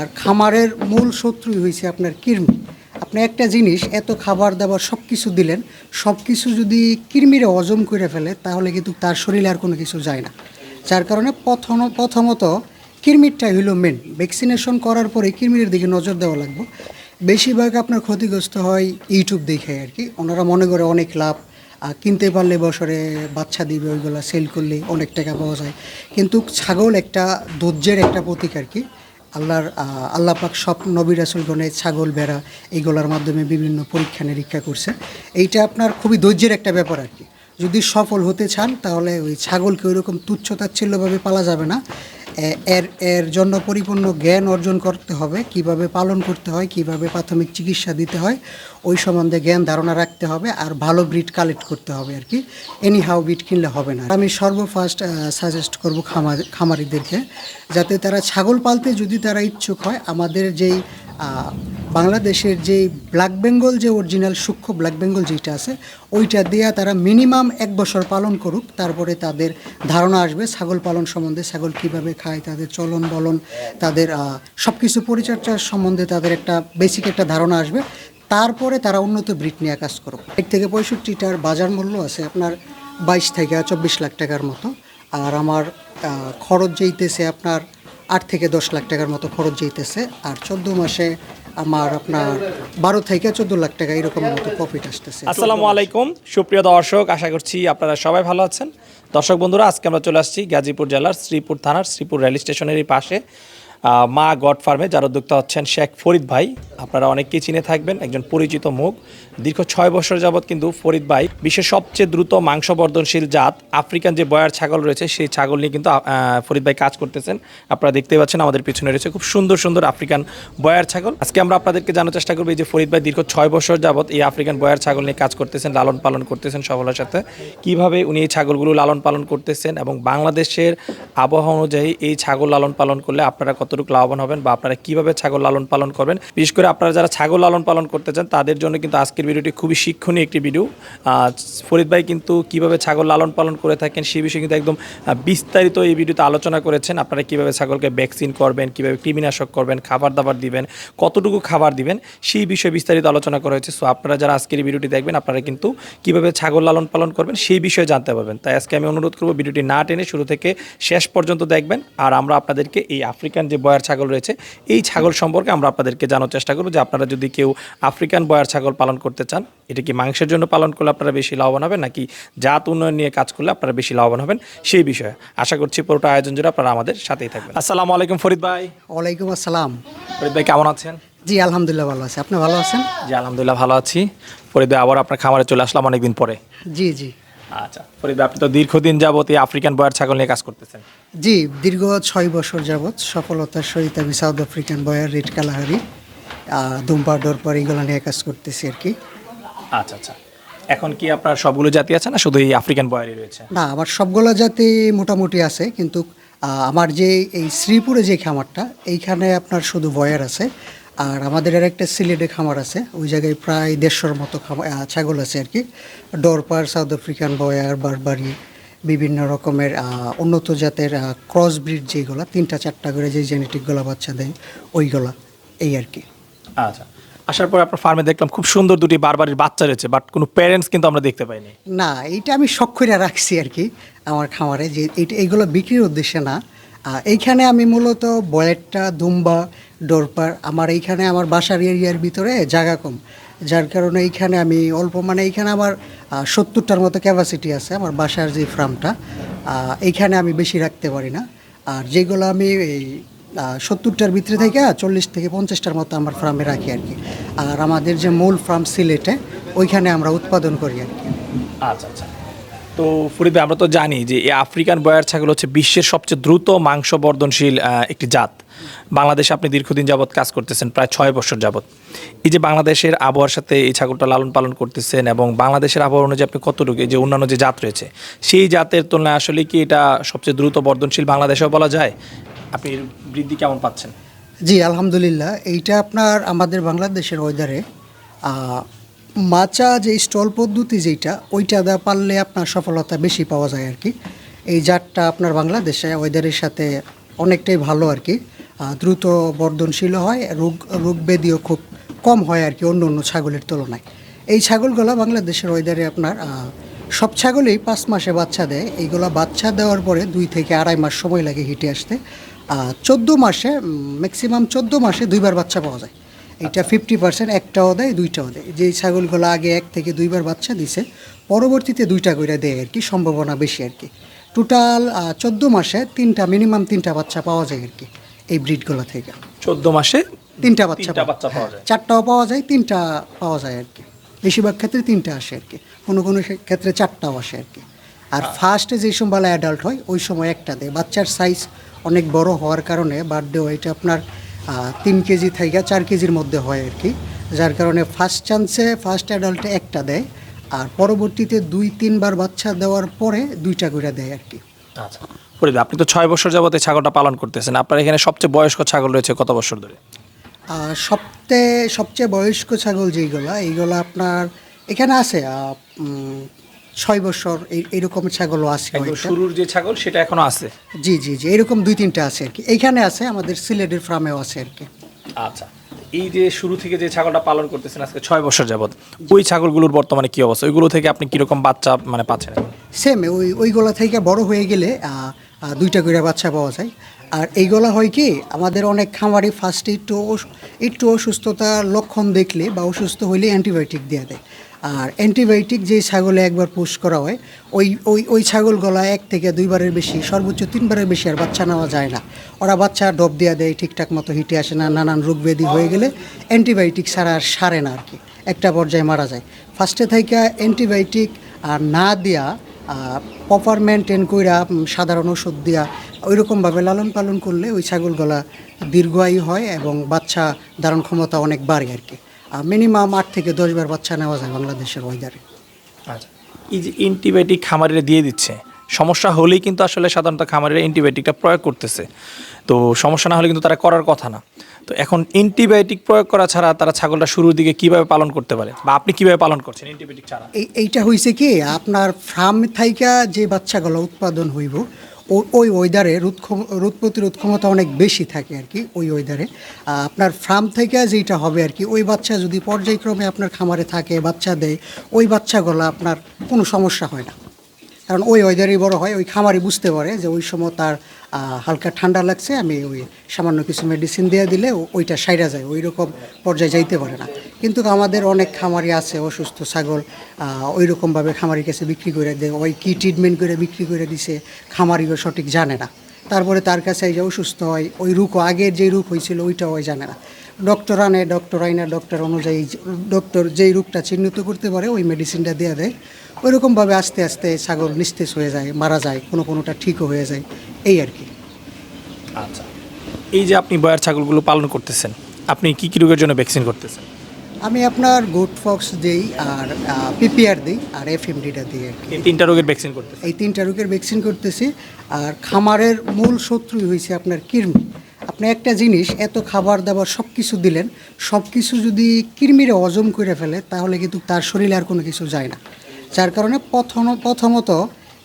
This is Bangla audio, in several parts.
আর খামারের মূল শত্রুই হয়েছে আপনার কৃমি। আপনি একটা জিনিস, এত খাবার দাবার সব কিছু দিলেন সব কিছু যদি কৃমিরে হজম করে ফেলে, তাহলে কিন্তু তার শরীরে আর কোনো কিছু যায় না। যার কারণে প্রথম, প্রথমত কৃমিরটাই হলো মেন ভ্যাকসিনেশন করার পরে কৃমির দিকে নজর দেওয়া লাগবে। বেশিরভাগ আপনার ক্ষতিগ্রস্ত হয় ইউটিউব দেখে আর কি। ওনারা মনে করে অনেক লাভ কিনতে পারলে বছরে বাচ্চা দিবে, ওইগুলো সেল করলে অনেক টাকা পাওয়া যায়। কিন্তু ছাগল একটা ধৈর্যের একটা প্রতীক আর কি। আল্লাহর আল্লাহ পাক সব নবী রাসুলগণে ছাগল বেড়া এইগুলোর মাধ্যমে বিভিন্ন পরীক্ষা নিরীক্ষা করছে। এইটা আপনার খুবই ধৈর্যের একটা ব্যাপার আর কি। যদি সফল হতে চান, তাহলে ওই ছাগলকে ওইরকম তুচ্ছ তাচ্ছিল্যভাবে পালা যাবে না। এর এর জন্য পরিপূর্ণ জ্ঞান অর্জন করতে হবে, কীভাবে পালন করতে হয়, কীভাবে প্রাথমিক চিকিৎসা দিতে হয়, ওই সম্বন্ধে জ্ঞান ধারণা রাখতে হবে আর ভালো ব্রিড কালেক্ট করতে হবে আর কি। এনি হাউ ব্রিড কিনলে হবে না। আমি সর্বফার্স্ট সাজেস্ট করব খামার খামারিদেরকে, যাতে তারা ছাগল পালতে যদি তারা ইচ্ছুক হয়, আমাদের যেই বাংলাদেশের যে ব্ল্যাক বেঙ্গল যে অরিজিনাল সূক্ষ্ম ব্ল্যাক বেঙ্গল যেটা আছে, ওইটা দিয়ে তারা মিনিমাম এক বছর পালন করুক, তারপরে তাদের ধারণা আসবে ছাগল পালন সম্বন্ধে, ছাগল কীভাবে খায়, তাদের চলন বলন, তাদের সব কিছু পরিচর্যার সম্বন্ধে তাদের একটা বেসিক একটা ধারণা আসবে। তারপরে তারা উন্নত ব্রিড নিয়ে কাজ করুক। এক থেকে পঁয়ষট্টিটার বাজার মূল্য আছে আপনার বাইশ থেকে চব্বিশ লাখ টাকার মতো। আর আমার খরচ যেইতেছে আপনার আট থেকে দশ লাখ টাকার মতো খরচ যেতেছে। আর চোদ্দ মাসে আমার আপনার বারো থেকে চোদ্দ লাখ টাকা এরকম মতো প্রফিট আসতেছে। আসসালামু আলাইকুম, সুপ্রিয় দর্শক, আশা করছি আপনারা সবাই ভালো আছেন। দর্শক বন্ধুরা, আজকে আমরা চলে আসছি গাজীপুর জেলার শ্রীপুর থানার শ্রীপুর রেল স্টেশনের পাশে। মা গড ফার্মে যার উদ্যোক্তা হচ্ছেন শেখ ফরিদ ভাই। আপনারা অনেকেই চিনে থাকবেন, একজন পরিচিত মুখ। দীর্ঘ ছয় বছর যাবৎ কিন্তু ফরিদ ভাই বিশ্বের সবচেয়ে দ্রুত মাংস বর্ধনশীল জাত, আফ্রিকান যে বয়ার ছাগল রয়েছে, সেই ছাগল নিয়ে কিন্তু ফরিদ ভাই কাজ করতেছেন। আপনারা দেখতে পাচ্ছেন আমাদের পিছনে রয়েছে খুব সুন্দর সুন্দর আফ্রিকান বয়ার ছাগল। আজকে আমরা আপনাদেরকে জানার চেষ্টা করব যে ফরিদ ভাই দীর্ঘ ছয় বছর যাবৎ এই আফ্রিকান বয়ার ছাগল নিয়ে কাজ করতেছেন, লালন পালন করতেছেন সফলের সাথে। কীভাবে উনি এই ছাগলগুলো লালন পালন করতেছেন এবং বাংলাদেশের আবহাওয়া অনুযায়ী এই ছাগল লালন পালন করলে আপনারা কতটুকু লাভবান হবেন বা আপনারা কীভাবে ছাগল লালন পালন করবেন। বিশেষ করে আপনারা যারা ছাগল লালন পালন করতে চান, তাদের জন্য কিন্তু আজকের ভিডিওটি খুবই শিক্ষণীয় একটি ভিডিও। ফরিদ ভাই কিন্তু কীভাবে ছাগল লালন পালন করে থাকেন সেই বিষয়ে কিন্তু একদম বিস্তারিত এই ভিডিওতে আলোচনা করেছেন। আপনারা কীভাবে ছাগলকে ভ্যাকসিন করবেন, কীভাবে কৃমিনাশক করবেন, খাবার দাবার দিবেন, কতটুকু খাবার দিবেন, সেই বিষয়ে বিস্তারিত আলোচনা করা হয়েছে। সো, আপনারা যারা আজকের ভিডিওটি দেখবেন, আপনারা কিন্তু কীভাবে ছাগল লালন পালন করবেন, সেই বিষয়ে জানতে পারবেন। তাই আজকে আমি অনুরোধ করব ভিডিওটি না টেনে শুরু থেকে শেষ পর্যন্ত দেখবেন। আর আমরা আপনাদেরকে এই আফ্রিকান যে বয়ার ছাগল রয়েছে এই ছাগল সম্পর্কে আমরা আপনাদেরকে জানার চেষ্টা করব যে আপনারা যদি কেউ আফ্রিকান বয়ার ছাগল পালন করতে চান এটা কি মাংসের জন্য পালন করলে আপনারা বেশি লাভবান হবেন নাকি জাত উন্নয়ন নিয়ে কাজ করলে আপনারা বেশি লাভবান হবেন? সেই বিষয়ে আশা করছি পুরোটা আয়োজন জুড়ে আপনারা আমাদের সাথেই থাকবেন। আসসালামু আলাইকুম ফরিদ ভাই। ওয়ালাইকুম আসসালাম। ফরিদ ভাই কেমন আছেন? জি আলহামদুলিল্লাহ ভালো আছি। আপনি ভালো আছেন? জি আলহামদুলিল্লাহ ভালো আছি। ফরিদ ভাই আবার আপনার খামারে চলে আসলাম অনেকদিন পরে। জি জি। আচ্ছা ফরিদ আপনি তো দীর্ঘদিন যাবত এই আফ্রিকান বয়ার ছাগল নিয়ে কাজ করতেছেন। জি দীর্ঘ ছয় বছর যাবৎ সফলতার সহিত আমি South African Boer red Kalahari দুম্পা Dorper এগুলো নিয়ে কাজ করতেছি আর কি। আচ্ছা আচ্ছা। এখন কি আপনার সবগুলো জাতি আছে না শুধু এই আফ্রিকান বয়ারই রয়েছে? না আমার সবগুলো জাতি মোটামুটি আছে কিন্তু আমার যে এই শ্রীপুরে যে খামারটা এইখানে আপনার শুধু বয়ার আছে। আর আমাদের আর একটা সিলেটে খামার আছে ওই জায়গায় প্রায় দেড়শোর মতো খামার ছাগল আছে আর কি। Dorper South African Boer Barbari বিভিন্ন রকমের উন্নত জাতের ক্রস ব্রিড যেগুলো তিনটা চারটা করে যে জেনেটিকগুলো বাচ্চা দেয় ওইগুলা এই আর কি। আচ্ছা আসার পর আপনার ফার্মে দেখলাম খুব সুন্দর দুটি বারবারির বাচ্চা রয়েছে বাট কোনো প্যারেন্টস কিন্তু আমরা দেখতে পাইনি। না এইটা আমি শখ করে রাখছি আর কি আমার খামারে যে এইটা এইগুলো বিক্রির উদ্দেশ্যে না। এইখানে আমি মূলত বয়েরটা দুম্বা ডোরপার আমার এইখানে আমার বাসার এরিয়ার ভিতরে জায়গা কম। যার কারণে এইখানে আমি অল্প মানে এইখানে আমার সত্তরটার মতো ক্যাপাসিটি আছে আমার বাসার যে ফার্মটা এইখানে আমি বেশি রাখতে পারি না। আর যেগুলো আমি এই সত্তরটার ভিতরে থেকে চল্লিশ থেকে পঞ্চাশটার মতো আমার ফার্মে রাখি আর কি। আর আমাদের যে মূল ফার্ম সিলেটে, ওইখানে আমরা উৎপাদন করি আর কি। আচ্ছা আচ্ছা। তো ফরিদ আমরা তো জানি যে এই আফ্রিকান বয়ার ছাগল হচ্ছে বিশ্বের সবচেয়ে দ্রুত মাংস বর্ধনশীল একটি জাত। বাংলাদেশে আপনি দীর্ঘদিন যাবৎ কাজ করতেছেন, প্রায় ছয় বছর যাবৎ। এই যে বাংলাদেশের আবহাওয়ার সাথে এই ছাগলটা লালন পালন করতেছেন এবং বাংলাদেশের আবহাওয়া অনুযায়ী আপনি কতটুকু যে অন্যান্য যে জাত রয়েছে, সেই জাতের তুলনায় আসলে কি এটা সবচেয়ে দ্রুত বর্ধনশীল বাংলাদেশেও বলা যায়? আপনি বৃদ্ধি কেমন পাচ্ছেন? জি, আলহামদুলিল্লাহ। এইটা আপনার আমাদের বাংলাদেশের ওয়েদারে মাচা যে স্টল পদ্ধতি যেটা ওইটা দেওয়া পারলে আপনার সফলতা বেশি পাওয়া যায় আর কি। এই জাতটা আপনার বাংলাদেশে ওয়েদারের সাথে অনেকটাই ভালো আর কি। দ্রুত বর্ধনশীল হয়, রোগ রোগ ব্যাধিও খুব কম হয় আর কি অন্য অন্য ছাগলের তুলনায়। এই ছাগলগুলো বাংলাদেশের ওয়েদারে আপনার সব ছাগলেই পাঁচ মাসে বাচ্চা দেয়। এইগুলো বাচ্চা দেওয়ার পরে দুই থেকে আড়াই মাস সময় লাগে হিটে আসতে। চোদ্দ মাসে ম্যাক্সিমাম চোদ্দ মাসে দুইবার বাচ্চা পাওয়া যায়। এটা ফিফটি পার্সেন্ট একটাও দেয়, দুইটাও দেয়। যেই ছাগলগুলো আগে এক থেকে দুইবার বাচ্চা দিছে, পরবর্তীতে দুইটা করে দেয় আর কি, সম্ভাবনা বেশি আর কি। টোটাল চোদ্দ মাসে তিনটা মিনিমাম তিনটা বাচ্চা পাওয়া যায় আর কি এই ব্রিডগুলো থেকে। চোদ্দ মাসে তিনটা বাচ্চা বাচ্চা পাওয়া যায়। চারটাও পাওয়া যায় তিনটা পাওয়া যায় আর কি। বেশিরভাগ ক্ষেত্রে তিনটা আসে আর কি কোনো কোনো ক্ষে- ক্ষেত্রে চারটাও আসে আর কি। আর ফার্স্টে যে সময় অ্যাডাল্ট হয় ওই সময় একটা দেয়। বাচ্চার সাইজ অনেক বড় হওয়ার কারণে বার্থডে ওয়েটটা আপনার তিন কেজি থেকে চার কেজির মধ্যে হয় আর কি। যার কারণে ফার্স্ট চান্সে ফার্স্ট অ্যাডাল্টে একটা দেয়। আর পরবর্তীতে দুই তিনবার বাচ্চা দেওয়ার পরে দুইটা করে দেয় আর কি। আচ্ছা। আপনি তো ছয় বছর যাবত এই ছাগলটা পালন করতেছেন। আপনার এখানে সবচেয়ে বয়স্ক ছাগল রয়েছে কত বছর ধরে? সবচেয়ে সবচেয়ে বয়স্ক ছাগল যেইগুলা এইগুলো আপনার এখানে আছে ছয় বছর এই- এইরকম ছাগলও আছে শুরুর যে ছাগল সেটা এখনও আছে? জি জি জি এরকম দুই তিনটা আছে আর কি। এইখানে আছে আমাদের সিলেটের ফার্মেও আছে আর কি। আচ্ছা। এই যে শুরু থেকে যে ছাগলটা পালন করতেছেন আজকে ছয় বছর যাবত ওই ছাগলগুলোর বর্তমানে কি অবস্থা? ওইগুলো থেকে আপনি কীরকম বাচ্চা মানে পাচ্ছেন? সেম ওই, ওইগুলা থেকে বড় হয়ে গেলে দুইটা করে বাচ্চা পাওয়া যায়। আর এইগুলা হয় কি, আমাদের অনেক খামারি ফার্স্টে একটু একটু অসুস্থতার লক্ষণ দেখলে বা অসুস্থ হইলে অ্যান্টিবায়োটিক দেওয়া দেয়। আর অ্যান্টিবায়োটিক যে ছাগলে একবার পুশ করা হয়, ওই ওই ওই ছাগল গলা এক থেকে দুইবারের বেশি, সর্বোচ্চ তিনবারের বেশি আর বাচ্চা নেওয়া যায় না। ওরা বাচ্চা ডব দেওয়া দেয়, ঠিকঠাক মতো হিটে আসে না, নানান রোগ ব্যাধি হয়ে গেলে অ্যান্টিবায়োটিক ছাড়া আর সারে না আর কি। একটা পর্যায়ে মারা যায়। ফার্স্টে থেকে অ্যান্টিবায়োটিক আর না দেওয়া প্রপার মেনটেন কইরা সাধারণ ওষুধ দিয়া, ওইরকমভাবে লালন পালন করলে ওই ছাগল ছাগলগুলা দীর্ঘায়ু হয় এবং বাচ্চা ধারণ ক্ষমতা অনেক বাড়ে আর কি। মিনিমাম আট থেকে দশবার বাচ্চা নেওয়া যায় বাংলাদেশের ওয়েদারে আচ্ছা। এই যে অ্যান্টিবায়োটিক খামারিরা দিয়ে দিচ্ছে সমস্যা হলেই কিন্তু আসলে সাধারণত খামারিরা অ্যান্টিবায়োটিকটা প্রয়োগ করতেছে। তো সমস্যা না হলে কিন্তু তারা করার কথা না। তো এখন অ্যান্টিবায়োটিক প্রয়োগ করা ছাড়া তারা ছাগলটা শুরুর দিকে কীভাবে পালন করতে পারে? বা আপনি কীভাবে পালন করছেন অ্যান্টিবায়োটিক ছাড়া? এই এইটা হয়েছে কি আপনার ফার্ম থাইকা যে বাচ্চাগুলো উৎপাদন হইব ওই ওয়েদারে রোদ রোদ প্রতিরোধ ক্ষমতা অনেক বেশি থাকে আর কি, ওই ওয়েদারে আপনার ফার্ম থেকে যেটা হবে আর কি, ওই বাচ্চা যদি পর্যায়ক্রমে আপনার খামারে থাকে, বাচ্চা দেয়, ওই বাচ্চাগুলো আপনার কোনো সমস্যা হয় না। কারণ ওই ওয়েদারই বড় হয়, ওই খামারি বুঝতে পারে যে ওই সময় তার হালকা ঠান্ডা লাগছে, আমি ওই সামান্য কিছু মেডিসিন দিয়ে দিলে ওইটা সাইরা যায় ওই রকম পর্যায়ে যাইতে পারে না। কিন্তু আমাদের অনেক খামারি আছে, অসুস্থ ছাগল ওই রকমভাবে খামারির কাছে বিক্রি করে দেয়, ওই কী ট্রিটমেন্ট করে বিক্রি করে দিছে, খামারিও সঠিক জানে না। তারপরে তার কাছে যে অসুস্থ হয়, ওই রোগও আগের যে রোগ হয়েছিল, ওইটাও ওই জানে না। ডক্টর আনে ডক্টর আইনা ডক্টর অনুযায়ী ডক্টর যেই রোগটা চিহ্নিত করতে পারে ওই মেডিসিনটা দেওয়া দেয়। ওইরকমভাবে আস্তে আস্তে ছাগল নিস্তেজ হয়ে যায় মারা যায় কোনো কোনোটা ঠিকও হয়ে যায় এই আর কি। আচ্ছা। এই যে আপনি বয়ার ছাগলগুলো পালন করতেছেন আপনি কি কী রোগের জন্য ভ্যাকসিন করতেছেন? আমি আপনার গুড ফক্স দিই আর পিপিআর দিই আর এফএমডিটা দিই আর কি। এই তিনটা রোগের ভ্যাকসিন করতেছেন? এই তিনটা রোগের ভ্যাকসিন করতেছি। আর খামারের মূল শত্রুই হয়েছে আপনার কৃমি। আপনি একটা জিনিস, এত খাবার দাবার সব কিছু দিলেন সব কিছু যদি কৃমিরে হজম করে ফেলে, তাহলে কিন্তু তার শরীরে আর কোনো কিছু যায় না। যার কারণে প্রথম, প্রথমত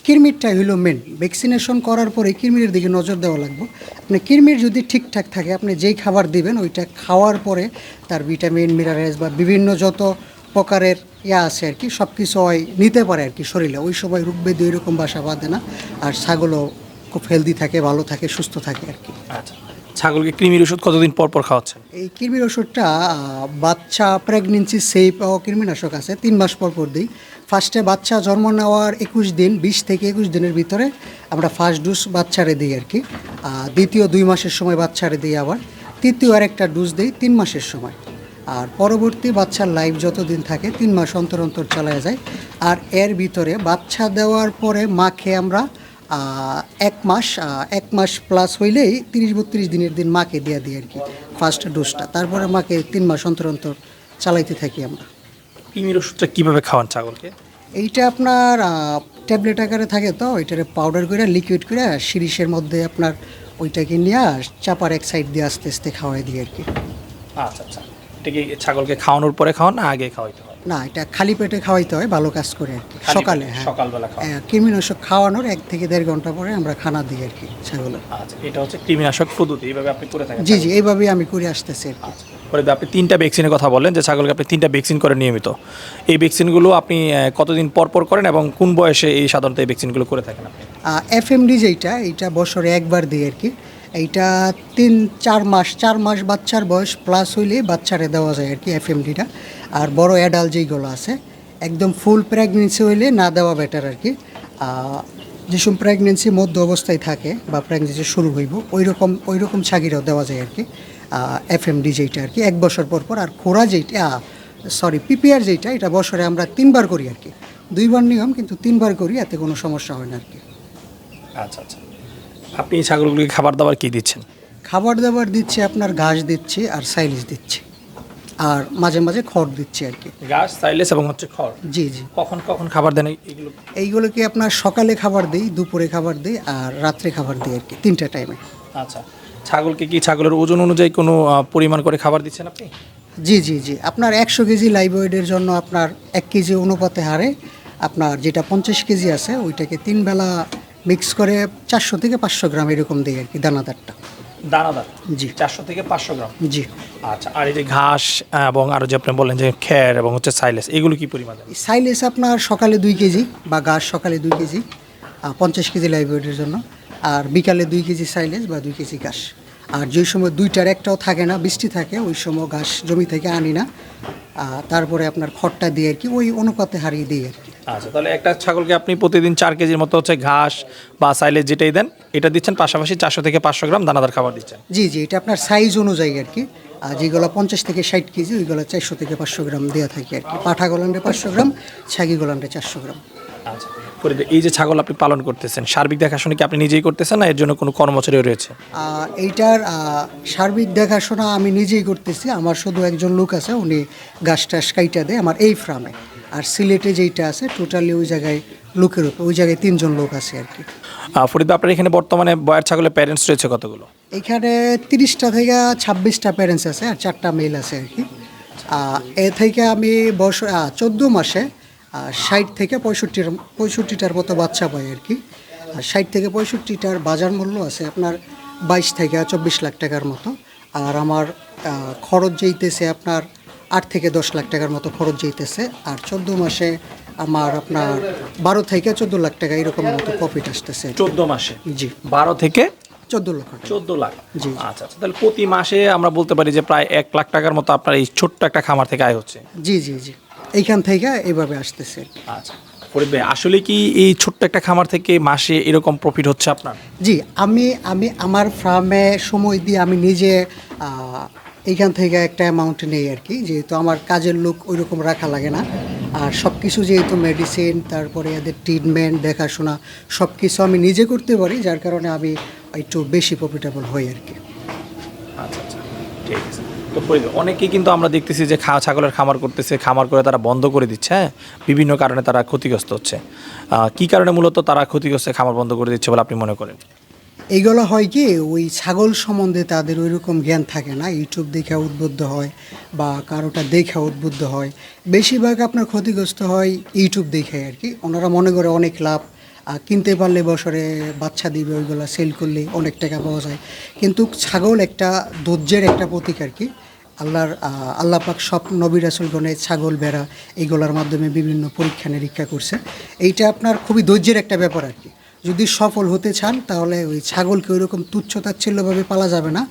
কৃমিরটাই হলো মেন ভ্যাকসিনেশন করার পরে কৃমির দিকে নজর দেওয়া লাগবে। আপনি কৃমির যদি ঠিকঠাক থাকে, আপনি যেই খাবার দিবেন, ওইটা খাওয়ার পরে তার ভিটামিন মিনারেলস বা বিভিন্ন যত প্রকারের ইয়া আছে আর কি সব কিছু হয় নিতে পারে আর কি শরীরে। ওই সময় রোগ ব্যাধি ওইরকম বাসা বাঁধে না। আর ছাগলও খুব হেলদি থাকে, ভালো থাকে, সুস্থ থাকে আর কি। আচ্ছা। ছাগলকে কৃমির ওষুধ কতদিন পর পর খাওয়াচ্ছেন? এই কৃমির ওষুধটা বাচ্চা প্রেগনেন্সি সেফ ও কৃমিনাশক আছে, তিন মাস পর পর দিই। ফার্স্টে বাচ্চা জন্ম নেওয়ার একুশ দিন, বিশ থেকে একুশ দিনের ভিতরে আমরা ফার্স্ট ডোজ বাচ্চারে দিই আর কি। দ্বিতীয় দুই মাসের সময় বাচ্চারে দিই আবার। তৃতীয় আর একটা ডোজ দিই তিন মাসের সময়। আর পরবর্তী বাচ্চার লাইফ যতদিন থাকে, তিন মাস অন্তর অন্তর চালা যায়। আর এর ভিতরে বাচ্চা দেওয়ার পরে মাকে আমরা এক মাস এক মাস প্লাস হইলেই তিরিশ বত্রিশ দিনের দিন মাকে দিয়ে দিই আর কি ফার্স্ট ডোজটা তারপরে মাকে তিন মাস অন্তর অন্তর চালাইতে থাকি আমরা। কৃমির ওষুধটা কীভাবে খাওয়ান ছাগলকে? এইটা আপনার ট্যাবলেট আকারে থাকে তো ওইটারে পাউডার করে লিকুইড করে শিরিষের মধ্যে আপনার ওইটাকে নিয়ে চাপার এক সাইড দিয়ে আস্তে আস্তে খাওয়াই দিই আর কি। আচ্ছা আচ্ছা। এটা কি ছাগলকে খাওয়ানোর পরে খাওয়ান না আগে খাওয়াইতে হয়? না এটা খালি পেটে খাওয়াইতে হয় ভালো কাজ করে আর কি। সকালে হ্যাঁ। সকালবেলা হ্যাঁ, কৃমিনাশক খাওয়ানোর এক থেকে দেড় ঘণ্টা পরে আমরা খানা দিই আর কি ছাগল আচ্ছা এটা হচ্ছে কৃমিনাশক পদ্ধতি এইভাবে আপনি করে থাকেন জি জি এইভাবেই আমি করে আসতেছি আর কি। আচ্ছা পরে আপনি তিনটা ভ্যাকসিনের কথা বলেন যে ছাগলকে আপনি তিনটা ভ্যাকসিন করে নিয়মিত। এই ভ্যাকসিনগুলো আপনি কতদিন পর পর করেন এবং কোন বয়সে এই সাধারণত এই ভ্যাকসিনগুলো করে থাকেন আপনি? এমডি যেইটা এইটা বছরে একবার দিই আর কি। এইটা তিন চার মাস চার মাস বাচ্চার বয়স প্লাস হইলে বাচ্চারে দেওয়া যায় আর কি এফ এমডিটা আর বড় অ্যাডাল যেইগুলো আছে একদম ফুল প্রেগনেন্সি হইলে না দেওয়া বেটার আর কি। যেসব প্রেগনেন্সি মধ্য অবস্থায় থাকে বা প্রেগনেন্সি শুরু হইব ওই রকম ওই রকম ছাগিরাও দেওয়া যায় আর কি। এফ এম ডি যেইটা আর কি এক বছর পর পর আর খোরা যেইটা সরি পিপিআর যেইটা এটা বছরে আমরা তিনবার করি আর কি। দুইবার নিয়ম কিন্তু তিনবার করি এতে কোনো সমস্যা হয় না আর কি। আচ্ছা আচ্ছা। আপনি এই ছাগলগুলোকে খাবার দাবার কি দিচ্ছেন? খাবার দাবার দিচ্ছি আপনার ঘাস দিচ্ছি আর সাইলিশ দিচ্ছি। আর মাঝে মাঝে খড় দিচ্ছি আর কি। ঘাস সাইলেস এবং হচ্ছে খড়? জি জি। কখন কখন খাবার দেন এইগুলো? এইগুলোকে আপনার সকালে খাবার দিই দুপুরে খাবার দিই আর রাত্রে খাবার দিই আর কি তিনটা টাইমে আচ্ছা। ছাগলকে কি ছাগলের ওজন অনুযায়ী কোনো পরিমাণ করে খাবার দিচ্ছেন আপনি? জি জি জি। আপনার একশো কেজি লাইভ ওয়েটের জন্য আপনার এক কেজি অনুপাতে হারে আপনার যেটা পঞ্চাশ কেজি আছে ওইটাকে তিন বেলা মিক্স করে চারশো থেকে পাঁচশো গ্রাম এরকম দিই আর কি দানাদারটা। দানাদার? জি। চারশো থেকে পাঁচশো গ্রাম? জি। আচ্ছা আর এই যে ঘাস এবং আরও যে আপনি বললেন যে খ্যার এবং হচ্ছে সাইলেস এগুলো কি পরিমাণ? সাইলেস আপনার সকালে দুই কেজি বা ঘাস সকালে দুই কেজি পঞ্চাশ কেজি লাইব্রেরির জন্য আর বিকালে দুই কেজি সাইলেস বা দুই কেজি ঘাস। আর যেই সময় দুইটার একটাও থাকে না বৃষ্টি থাকে ওই সময় ঘাস জমি থেকে আনি না। তারপরে আপনার খড়টা দিয়ে আর কি ওই অনুপাতে হারিয়ে দিই আর কি। আচ্ছা তাহলে একটা ছাগলকে আপনি প্রতিদিন চার কেজির মতো হচ্ছে ঘাস বা সাইলেজ যেটাই দেন এটা দিচ্ছেন পাশাপাশি চারশো থেকে পাঁচশো গ্রাম দানাদার খাবার দিচ্ছেন। জি জি এটা আপনার সাইজ অনুযায়ী আর কি। আর যেগুলো পঞ্চাশ থেকে ষাট কেজি ওইগুলো চারশো থেকে পাঁচশো গ্রাম দেওয়া থাকে আর কি। পাঠা গোলান্ডে পাঁচশো গ্রাম ছাগি গোলান্ডে চারশো গ্রাম। আচ্ছা। ফরিদ, এই যে ছাগল আপনি পালন করতেছেন সার্বিক দেখাশোনা কি আপনি নিজেই করতেছেন না এর জন্য কোনো কর্মচারী রয়েছে? এইটার সার্বিক দেখাশোনা আমি নিজেই করতেছি। আমার শুধু একজন লোক আছে উনি গাছ টাছ কাইটা দেয় আমার এই ফার্মে। আর সিলেটে যেইটা আছে টোটালি ওই জায়গায় লোকের উপর ওই জায়গায় তিনজন লোক আছে আর কি। ফরিদ আপনার এখানে বর্তমানে বয়ার ছাগলের প্যারেন্টস রয়েছে কতগুলো? এখানে তিরিশটা থেকে ছাব্বিশটা প্যারেন্টস আছে আর চারটা মেল আছে আর কি। এ থেকে আমি বছর চোদ্দ মাসে ষাট থেকে পঁয়ষট্টির পঁয়ষট্টিটার মতো বাচ্চা পায় আর কি। আর ষাট থেকে পঁয়ষট্টিটার বাজার মূল্য আছে আপনার বাইশ থেকে চব্বিশ লাখ টাকার মতো। আর আমার খরচ যেইতেছে আপনার আট থেকে দশ লাখ টাকার মতো খরচ যেইতেছে। আর চোদ্দ মাসে আমার আপনার বারো থেকে চোদ্দ লাখ টাকা এরকম মতো প্রফিট আসতেছে চোদ্দ মাসে? জি। বারো থেকে? চোদ্দ লক্ষ টাকা। চোদ্দ লাখ? জি। আচ্ছা আচ্ছা তাহলে প্রতি মাসে আমরা বলতে পারি যে প্রায় এক লাখ টাকার মতো আপনার এই ছোট্ট একটা খামার থেকে আয় হচ্ছে। জি জি জি। এইখান থেকে এইভাবে আসতেছে। আচ্ছা ফরিদ আসলে কি এই ছোট্ট একটা খামার থেকে মাসে এরকম প্রফিট হচ্ছে আপনার? জি আমি আমি আমার ফার্মে সময় দিয়ে আমি নিজে এইখান থেকে একটা অ্যামাউন্ট নেই আর কি। যেহেতু আমার কাজের লোক ওই রকম রাখা লাগে না। আর সব কিছু যেহেতু মেডিসিন তারপরে এদের ট্রিটমেন্ট দেখাশোনা সব কিছু আমি নিজে করতে পারি যার কারণে আমি একটু বেশি প্রফিটেবল হই আর কি। আচ্ছা আচ্ছা ঠিক আছে। তো অনেকেই কিন্তু আমরা দেখতেছি যে খা ছাগলের খামার করতেছে, খামার করে তারা বন্ধ করে দিচ্ছে হ্যাঁ? বিভিন্ন কারণে তারা ক্ষতিগ্রস্ত হচ্ছে। কি কারণে মূলত তারা ক্ষতিগ্রস্ত খামার বন্ধ করে দিচ্ছে বলে আপনি মনে করেন? এইগুলো হয় কি, ওই ছাগল সম্বন্ধে তাদের ওই রকম জ্ঞান থাকে না, ইউটিউব দেখে উদ্বুদ্ধ হয় বা কারোটা দেখে উদ্বুদ্ধ হয়। বেশিরভাগ আপনার ক্ষতিগ্রস্ত হয় ইউটিউব দেখে আর কি, ওনারা মনে করে অনেক লাভ কিনতে পারলে বছরে বাচ্চা দিবে, ওইগুলো সেল করলে অনেক টাকা পাওয়া যায়। কিন্তু ছাগল একটা ধৈর্যের একটা প্রতীক আর কি। আল্লাহর আল্লাহ পাক সব নবী রাসুলগণে ছাগল বেড়া এইগুলোর মাধ্যমে বিভিন্ন পরীক্ষা নিরীক্ষা করছে। এইটা আপনার খুবই ধৈর্যের একটা ব্যাপার আর কি। যদি সফল হতে চান, তাহলে ওই ছাগলকে ওইরকম তুচ্ছ তাচ্ছিল্যভাবে পালা যাবে না।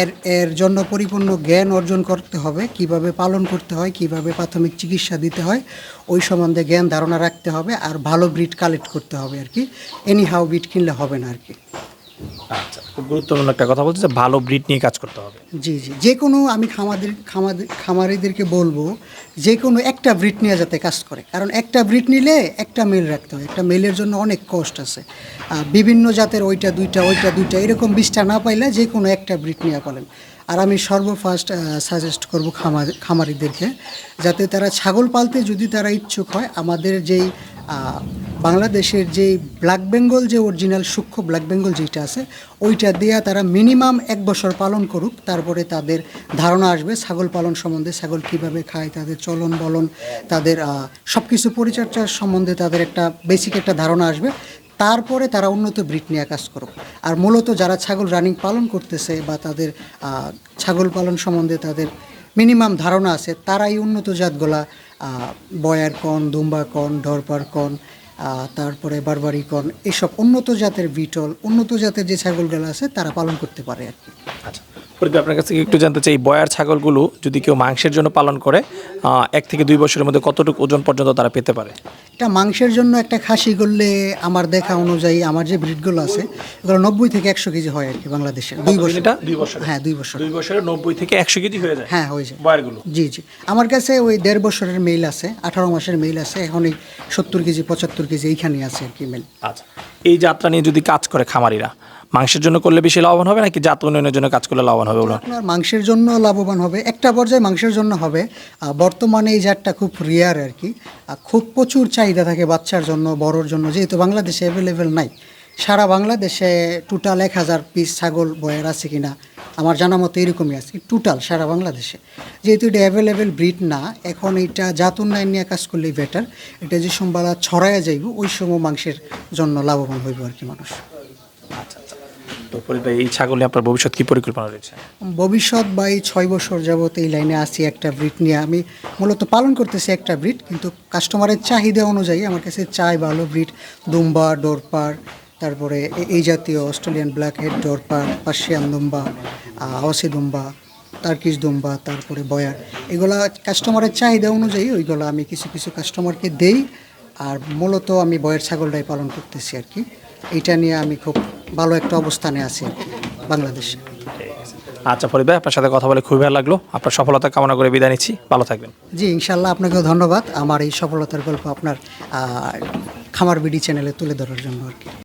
এর এর জন্য পরিপূর্ণ জ্ঞান অর্জন করতে হবে, কীভাবে পালন করতে হয়, কীভাবে প্রাথমিক চিকিৎসা দিতে হয়, ওই সম্বন্ধে জ্ঞান ধারণা রাখতে হবে আর ভালো ব্রিড কালেক্ট করতে হবে আর কি। এনি হাউ ব্রিড কিনলে হবে না আর কি। আচ্ছা খুব গুরুত্বপূর্ণ একটা কথা বলছে যে ভালো ব্রিড নিয়ে কাজ করতে হবে। জি জি, যে কোনো আমি খামাদের খামাদের, খামারিদেরকে বলব, যে কোনো একটা ব্রিড নিয়ে যাতে কাজ করে। কারণ একটা ব্রিড নিলে একটা মেল রাখতে হয়, একটা মেলের জন্য অনেক কষ্ট আছে। বিভিন্ন জাতের ওইটা, দুইটা ওইটা, দুইটা, এরকম বিষটা না পাইলে যে কোনো একটা ব্রিড নিয়ে পালেন আর আমি সর্বফার্স্ট সাজেস্ট করব খামার, খামারিদেরকে যাতে তারা ছাগল পালতে যদি তারা ইচ্ছুক হয়, আমাদের যেই বাংলাদেশের যেই ব্ল্যাক বেঙ্গল যে অরিজিনাল সূক্ষ্ম ব্ল্যাক বেঙ্গল যেটা আছে, ওইটা দিয়ে তারা মিনিমাম এক বছর পালন করুক, তারপরে তাদের ধারণা আসবে ছাগল পালন সম্বন্ধে, ছাগল কীভাবে খায়, তাদের চলন বলন, তাদের সব কিছু পরিচর্যার সম্বন্ধে তাদের একটা বেসিক একটা ধারণা আসবে। তারপরে তারা উন্নত ব্রিড নিয়ে কাজ করুক। আর মূলত যারা ছাগল রানিং পালন করতেছে বা তাদের ছাগল পালন সম্বন্ধে তাদের মিনিমাম ধারণা আছে, তারাই উন্নত জাতগুলা বয়ার কন দুম্বা কন ডরপার কন তারপরে বারবারি কন এসব উন্নত জাতের বিটল, উন্নত জাতের যে ছাগলগুলো আছে তারা পালন করতে পারে আর কি। আচ্ছা। ভাই, আপনার কাছে একটু জানতে চাই বয়ার ছাগলগুলো যদি কেউ মাংসের জন্য পালন করে এক থেকে দুই বছরের মধ্যে কতটুকু ওজন পর্যন্ত তারা পেতে পারে? এটা মাংসের জন্য একটা খাসি করলে আমার দেখা অনুযায়ী আমার যে ব্রিডগুলো আছে এগুলো নব্বই থেকে একশো কেজি হয় আর কি বাংলাদেশে। দুই বছর। এটা? দুই বছর। হ্যাঁ দুই বছর। দুই বছরে নব্বই থেকে একশো কেজি হয়ে যায় হ্যাঁ হয়ে যায়। বয়ারগুলো? জি জি। আমার কাছে ওই দেড় বছরের মেল আছে আঠারো মাসের মেল আছে এখন এই সত্তর কেজি পঁচাত্তর কেজি এইখানে আছে আর কি মেল। আচ্ছা। এই যাত্রা নিয়ে যদি কাজ করে খামারিরা মাংসের জন্য করলে বেশি লাভবান হবে নাকি জাত উন্নয়নের জন্য কাজ করলে লাভবান হবে মাংসের জন্য লাভবান হবে। একটা পর্যায়ে মাংসের জন্য হবে। বর্তমানে এই জাতটা খুব রিয়ার আর কি খুব প্রচুর চাহিদা থাকে বাচ্চার জন্য, বড়োর জন্য। যেহেতু বাংলাদেশে অ্যাভেলেবেল নাই। সারা বাংলাদেশে টোটাল এক হাজার পিস ছাগল বয়ের আছে কিনা, আমার জানা মতো এরকমই আছে। টোটাল সারা বাংলাদেশে। যেহেতু এটা অ্যাভেলেবেল ব্রিড না, এখন এটা জাত উন্নয়ন নিয়ে কাজ করলেই বেটার এটা যে সম্বালা ছড়ায় যাইব, ওই সময় মাংসের জন্য লাভবান হইব আর কি মানুষ। তো ভাই এই ছাগল আপনার ভবিষ্যৎ কি পরিকল্পনা রয়েছে? ভবিষ্যৎ বা এই ছয় বছর যাবত এই লাইনে আছি একটা ব্রিড নিয়ে। আমি মূলত পালন করতেছি একটা ব্রিড, কিন্তু কাস্টমারের চাহিদা অনুযায়ী আমার কাছে চাই ভালো ব্রিড, দুম্বা, ডোরপার, তারপরে এই জাতীয় Australian black head Dorper, Persian দুম্বা হাওসি দুম্বা টার্কিশ দুম্বা, তারপরে বয়ার। এগুলা কাস্টমারের চাহিদা অনুযায়ী ওইগুলো আমি কিছু কিছু কাস্টমারকে দেই, আর মূলত আমি বয়ের ছাগলটাই পালন করতেছি আর কি। এইটা নিয়ে আমি খুব ভালো একটা অবস্থানে আছে বাংলাদেশ। আচ্ছা ফরিদ ভাই আপনার সাথে কথা বলে খুবই ভালো লাগল। আপনার সফলতা কামনা করে বিদায় নিচ্ছি। ভালো থাকবেন। জি ইনশাল্লাহ আপনাকেও ধন্যবাদ। আমার এই সফলতার গল্প আপনার খামার বিডি চ্যানেলে তুলে ধরার জন্য আর কি।